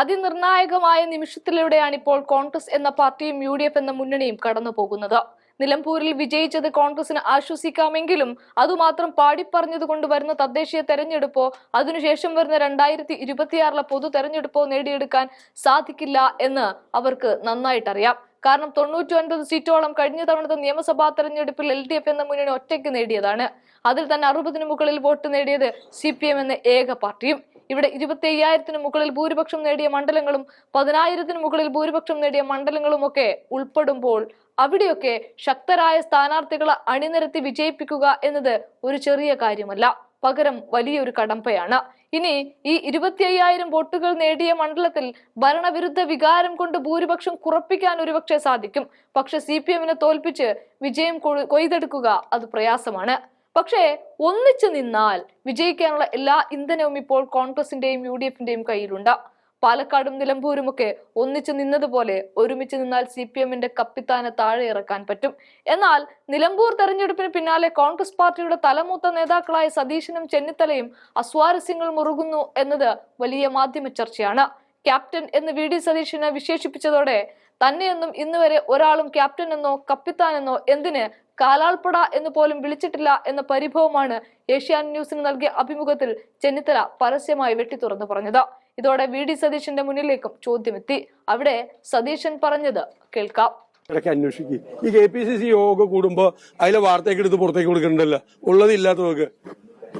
അതിനിർണായകമായ നിമിഷത്തിലൂടെയാണ് ഇപ്പോൾ കോൺഗ്രസ് എന്ന പാർട്ടിയും യു എന്ന മുന്നണിയും കടന്നു പോകുന്നത്. നിലമ്പൂരിൽ വിജയിച്ചത് കോൺഗ്രസിന് ആശ്വസിക്കാമെങ്കിലും അതുമാത്രം പാടിപ്പറഞ്ഞതുകൊണ്ട് വരുന്ന തദ്ദേശീയ തെരഞ്ഞെടുപ്പോ അതിനുശേഷം വരുന്ന രണ്ടായിരത്തി ഇരുപത്തിയാറിലെ പൊതു തെരഞ്ഞെടുപ്പോ നേടിയെടുക്കാൻ സാധിക്കില്ല എന്ന് അവർക്ക് നന്നായിട്ടറിയാം. കാരണം തൊണ്ണൂറ്റി ഒൻപത് സീറ്റോളം കഴിഞ്ഞ തവണത്തെ നിയമസഭാ തെരഞ്ഞെടുപ്പിൽ എൽ ഡി എഫ് എന്ന മുന്നണി ഒറ്റയ്ക്ക് നേടിയതാണ്. അതിൽ തന്നെ അറുപതിന് മുകളിൽ വോട്ട് നേടിയത് സി പി എം എന്ന ഏക പാർട്ടിയും. ഇവിടെ ഇരുപത്തി അയ്യായിരത്തിന് മുകളിൽ ഭൂരിപക്ഷം നേടിയ മണ്ഡലങ്ങളും പതിനായിരത്തിന് മുകളിൽ ഭൂരിപക്ഷം നേടിയ മണ്ഡലങ്ങളുമൊക്കെ ഉൾപ്പെടുമ്പോൾ അവിടെയൊക്കെ ശക്തരായ സ്ഥാനാർത്ഥികളെ അണിനിരത്തി വിജയിപ്പിക്കുക എന്നത് ഒരു ചെറിയ കാര്യമല്ല. പകരം വലിയൊരു കടമ്പയാണ്. ഇനി ഈ ഇരുപത്തി അയ്യായിരം വോട്ടുകൾ നേടിയ മണ്ഡലത്തിൽ ഭരണവിരുദ്ധ വികാരം കൊണ്ട് ഭൂരിപക്ഷം കുറപ്പിക്കാൻ ഒരുപക്ഷെ സാധിക്കും. പക്ഷെ സി പി എമ്മിനെ തോൽപ്പിച്ച് വിജയം കൊയ്തെടുക്കുക അത് പ്രയാസമാണ്. പക്ഷേ ഒന്നിച്ചു നിന്നാൽ വിജയിക്കാനുള്ള എല്ലാ ഇന്ധനവും ഇപ്പോൾ കോൺഗ്രസിന്റെയും യു ഡി എഫിന്റെയും കയ്യിലുണ്ട്. പാലക്കാടും നിലമ്പൂരും ഒക്കെ ഒന്നിച്ചു നിന്നതുപോലെ ഒരുമിച്ച് നിന്നാൽ സി പി എമ്മിന്റെ കപ്പിത്താനെ താഴെ ഇറക്കാൻ പറ്റും. എന്നാൽ നിലമ്പൂർ തെരഞ്ഞെടുപ്പിന് പിന്നാലെ കോൺഗ്രസ് പാർട്ടിയുടെ തലമൂത്ത നേതാക്കളായ സതീശനും ചെന്നിത്തലയും അസ്വാരസ്യങ്ങൾ മുറുകുന്നു എന്നത് വലിയ മാധ്യമ ചർച്ചയാണ്. ക്യാപ്റ്റൻ എന്ന് വി ഡി സതീശനെ വിശേഷിപ്പിച്ചതോടെ തന്നെയൊന്നും ഇന്നുവരെ ഒരാളും ക്യാപ്റ്റൻ എന്നോ കപ്പിത്താനെന്നോ എന്തിന് കാലാൾപ്പട എന്ന് പോലും വിളിച്ചിട്ടില്ല എന്ന പരിഭവമാണ് ഏഷ്യാൻ ന്യൂസിന് നൽകിയ അഭിമുഖത്തിൽ ചെന്നിത്തല പരസ്യമായി വെട്ടിത്തുറന്നു പറഞ്ഞത്. ഇതോടെ വി ഡി സതീശന്റെ മുന്നിലേക്കും ചോദ്യമെത്തി. അവിടെ സതീശൻ പറഞ്ഞത് കേൾക്കാം. ഇടയ്ക്ക് അന്വേഷിക്കും. ഈ കെ പി സി സി യോഗ കൂടുമ്പോ അതിലെ വാർത്തയൊക്കെ എടുത്ത് പുറത്തേക്ക് കൊടുക്കണ്ടല്ലോ? ഉള്ളത് ഇല്ലാത്തവർക്ക്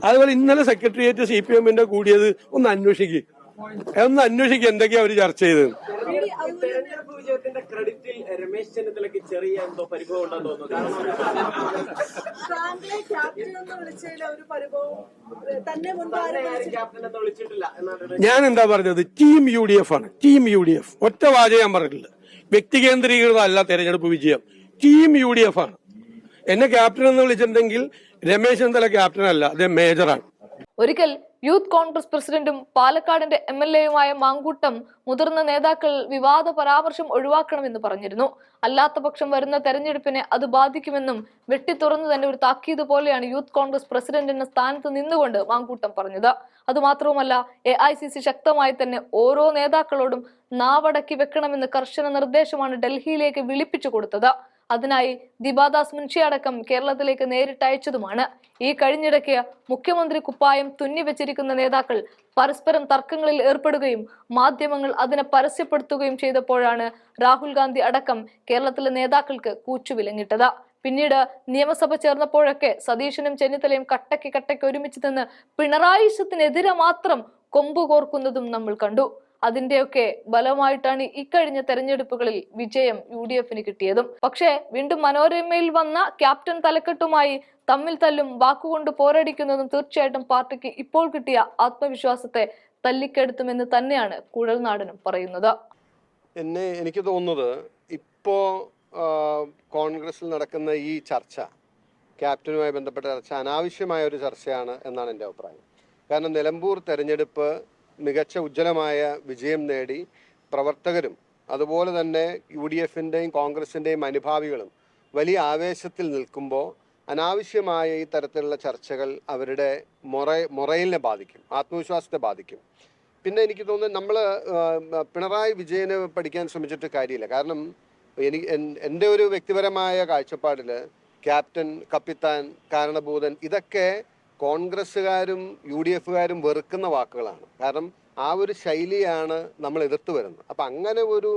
അതുപോലെ ഇന്നലെ സെക്രട്ടേറിയറ്റ് സി പി എമ്മിന്റെ കൂടിയത് ഒന്ന് അന്വേഷിക്കും. ഒന്ന് അന്വേഷിക്കുക എന്തൊക്കെയാ അവർ ചർച്ച ചെയ്തത്. ക്രെഡിറ്റിൽ രമേശ് ചെന്നിത്തലയ്ക്ക് ചെറിയ എന്തോ പരിഭവം ഉണ്ടെന്ന് തോന്നുന്നു. ക്യാപ്റ്റൻ എന്ന് വിളിച്ചതിൽ ഒരു പരിഭവം തന്നെ. ക്യാപ്റ്റൻ എന്ന് വിളിച്ചിട്ടില്ല എന്നാണ് ഞാൻ എന്താ പറഞ്ഞത്? ടീം യു ഡി എഫ് ആണ്. ടീം യു ഡി എഫ് ഒറ്റ വാചകം ഞാൻ പറഞ്ഞിട്ടില്ല. വ്യക്തി കേന്ദ്രീകൃതമല്ല തെരഞ്ഞെടുപ്പ് വിജയം. ടീം യു ഡി എഫ് ആണ്. എന്നെ ക്യാപ്റ്റൻ എന്ന് വിളിച്ചിട്ടുണ്ടെങ്കിൽ രമേശ് ചെന്നിത്തല ക്യാപ്റ്റൻ അല്ല അദ്ദേഹം മേജറാണ് ഒരിക്കൽ യൂത്ത് കോൺഗ്രസ് പ്രസിഡന്റും പാലക്കാടിന്റെ എം എൽ എയുമായ മാങ്കൂട്ടം മുതിർന്ന നേതാക്കൾ വിവാദ പരാമർശം ഒഴിവാക്കണമെന്ന് പറഞ്ഞിരുന്നു. അല്ലാത്ത പക്ഷം വരുന്ന തെരഞ്ഞെടുപ്പിനെ അത് ബാധിക്കുമെന്നും വെട്ടിത്തുറന്നു തന്നെ ഒരു താക്കീത് പോലെയാണ് യൂത്ത് കോൺഗ്രസ് പ്രസിഡന്റിന്റെ സ്ഥാനത്ത് നിന്നുകൊണ്ട് മാങ്കൂട്ടം പറഞ്ഞത്. അതുമാത്രവുമല്ല എ ഐ സി സി ശക്തമായി തന്നെ ഓരോ നേതാക്കളോടും നാവടക്കി വെക്കണമെന്ന് കർശന നിർദ്ദേശമാണ് ഡൽഹിയിലേക്ക് വിളിപ്പിച്ചു കൊടുത്തത്. അതിനായി ദിബാദാസ് മുൻഷി അടക്കം കേരളത്തിലേക്ക് നേരിട്ടയച്ചതുമാണ് ഈ കഴിഞ്ഞിടയ്ക്ക് മുഖ്യമന്ത്രി കുപ്പായം തുന്നിവെച്ചിരിക്കുന്ന നേതാക്കൾ പരസ്പരം തർക്കങ്ങളിൽ ഏർപ്പെടുകയും മാധ്യമങ്ങൾ അതിനെ പരസ്യപ്പെടുത്തുകയും ചെയ്തപ്പോഴാണ് രാഹുൽ ഗാന്ധി അടക്കം കേരളത്തിലെ നേതാക്കൾക്ക് കൂച്ചുവിലങ്ങിട്ടത് പിന്നീട് നിയമസഭ ചേർന്നപ്പോഴൊക്കെ സതീശനും ചെന്നിത്തലയും കട്ടയ്ക്ക് കട്ടയ്ക്ക് ഒരുമിച്ച് നിന്ന് പിണറായിസത്തിനെതിരെ മാത്രം കൊമ്പ് കോർക്കുന്നതും നമ്മൾ കണ്ടു. അതിന്റെയൊക്കെ ബലമായിട്ടാണ് ഇക്കഴിഞ്ഞ തെരഞ്ഞെടുപ്പുകളിൽ വിജയം യു ഡി എഫിന് കിട്ടിയതും. പക്ഷേ വീണ്ടും മനോരമയിൽ വന്ന ക്യാപ്റ്റൻ തലക്കെട്ടുമായി തമ്മിൽ തല്ലും വാക്കുകൊണ്ട് പോരടിക്കുന്നതും തീർച്ചയായിട്ടും പാർട്ടിക്ക് ഇപ്പോൾ കിട്ടിയ ആത്മവിശ്വാസത്തെ തല്ലിക്കെടുത്തുമെന്ന് തന്നെയാണ് കുഴൽനാടനും പറയുന്നത്. എന്നെ എനിക്ക് തോന്നുന്നത് ഇപ്പോ കോൺഗ്രസിൽ നടക്കുന്ന ഈ ചർച്ച ക്യാപ്റ്റനുമായി ബന്ധപ്പെട്ട ചർച്ച അനാവശ്യമായ ഒരു ചർച്ചയാണ് എന്നാണ് എന്റെ അഭിപ്രായം. കാരണം നിലമ്പൂർ തെരഞ്ഞെടുപ്പ് മികച്ച ഉജ്ജ്വലമായ വിജയം നേടി പ്രവർത്തകരും അതുപോലെ തന്നെ യു ഡി എഫിന്റെയും കോൺഗ്രസിന്റെയും അനുഭാവികളും വലിയ ആവേശത്തിൽ നിൽക്കുമ്പോൾ അനാവശ്യമായ ഈ തരത്തിലുള്ള ചർച്ചകൾ അവരുടെ മൊറ മൊറയിലിനെ ബാധിക്കും ആത്മവിശ്വാസത്തെ ബാധിക്കും. പിന്നെ എനിക്ക് തോന്നുന്നത് നമ്മൾ പിണറായി വിജയന് പഠിക്കാൻ ശ്രമിച്ചിട്ട് കാര്യമില്ല. കാരണം എനിക്ക് എന്റെ ഒരു വ്യക്തിപരമായ കാഴ്ചപ്പാടിൽ ക്യാപ്റ്റൻ കപ്പിത്താൻ കാരണഭൂതൻ ഇതൊക്കെ കോൺഗ്രസ്സുകാരും യു ഡി എഫുകാരും വെറുക്കുന്ന വാക്കുകളാണ്. കാരണം ആ ഒരു ശൈലിയാണ് നമ്മൾ എതിർത്ത് വരുന്നത്. അപ്പം അങ്ങനെ ഒരു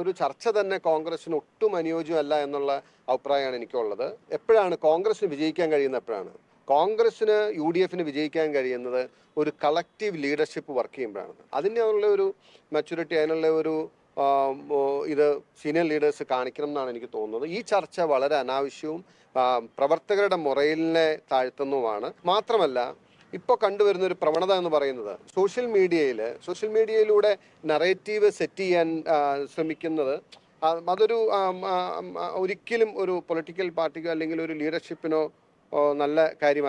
ഒരു ചർച്ച തന്നെ കോൺഗ്രസിന് ഒട്ടും അനുയോജ്യമല്ല എന്നുള്ള അഭിപ്രായമാണ് എനിക്കുള്ളത്. എപ്പോഴാണ് കോൺഗ്രസിന് വിജയിക്കാൻ കഴിയുന്നത് എപ്പോഴാണ്? കോൺഗ്രസിന് യു ഡി എഫിന് വിജയിക്കാൻ കഴിയുന്നത് ഒരു കളക്റ്റീവ് ലീഡർഷിപ്പ് വർക്ക് ചെയ്യുമ്പോഴാണ്. അതിനുള്ള ഒരു മെച്ചൂരിറ്റി അതിനുള്ള ഒരു ഇത് സീനിയർ ലീഡേഴ്സ് കാണിക്കണം എന്നാണ് എനിക്ക് തോന്നുന്നത്. ഈ ചർച്ച വളരെ അനാവശ്യവും പ്രവർത്തകരുടെ മുറയിലിനെ താഴ്ത്തുന്നതുമാണ് മാത്രമല്ല ഇപ്പോൾ കണ്ടുവരുന്ന ഒരു പ്രവണത എന്ന് പറയുന്നത് സോഷ്യൽ മീഡിയയിൽ സോഷ്യൽ മീഡിയയിലൂടെ നറേറ്റീവ് സെറ്റ് ചെയ്യാൻ ശ്രമിക്കുന്നത് അതൊരു ഒരിക്കലും ഒരു പൊളിറ്റിക്കൽ പാർട്ടിക്കോ അല്ലെങ്കിൽ ഒരു ലീഡർഷിപ്പിനോ നല്ല കാര്യമായി